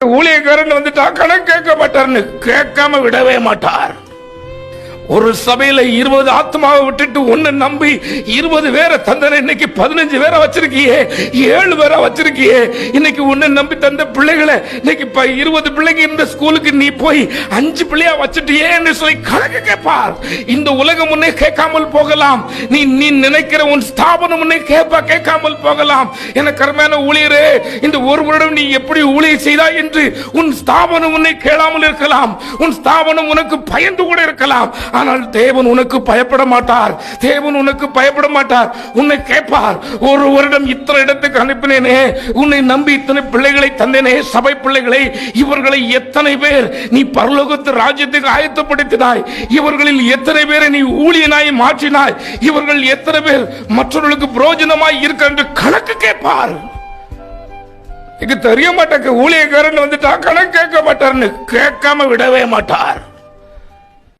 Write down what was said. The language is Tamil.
ஊழியக்காரன் வந்துட்டா கணக்கு கேட்க மாட்டார்னு கேட்காம விடவே மாட்டார். ஒரு சபையில இருபது ஆத்மாவை விட்டுட்டு ஒன்னு நம்பி இருபது பேரை தந்தன இன்னைக்கு பதினஞ்சு பேரை வச்சிருக்கியே ஏழு பேரை வச்சிருக்கியே. இன்னைக்கு உன்னை நம்பி தந்த பிள்ளைகளை இன்னைக்கு இருபது பிள்ளைங்க இந்த ஸ்கூலுக்கு நீ போய் அஞ்சு பிள்ளையா வச்சுட்டியே என்று சொல்லி கணக்கு கேட்பார். இந்த உலகம் உன்னை கேட்காமல் போகலாம். நீ நீ நினைக்கிற உன் ஸ்தாபனம் உன்னை கேட்பா கேட்காமல் போகலாம். என கர்மையான ஊழியரே இந்த ஒரு வருடம் நீ எப்படி ஊழியர் செய்தாய் என்று உன் ஸ்தாபனம் உன்னை கேளாமல் இருக்கலாம். உன் ஸ்தாபனம் உனக்கு பயந்து கூட இருக்கலாம். ஆனால் தேவன் உனக்கு பயப்பட மாட்டார். தேவன் உனக்கு பயப்பட மாட்டார். உன்னை கேட்பார். ஒரு வருடம் இத்தனை இடத்துக்கு அனுப்பினேனே. உன்னை நம்பி இத்தனை பிள்ளைகளை தந்தேனே. சபை பிள்ளைகளை இவர்களை எத்தனை பேர் நீ பரலோகத்து ராஜ்யத்துக்கு ஆயத்தப்படுத்தினாய். இவர்களில் எத்தனை பேரை நீ ஊழியனாய் மாற்றினாய். இவர்கள் எத்தனை பேர் மற்றவர்களுக்கு பிரயோஜனமாய் இருக்க என்று கணக்கு கேட்பார். இது தெரிய மாட்டேங்க. ஊழியக்காரன் வந்துட்டா கணக்கு கேட்க மாட்டார்னு கேட்காம விடவே மாட்டார்.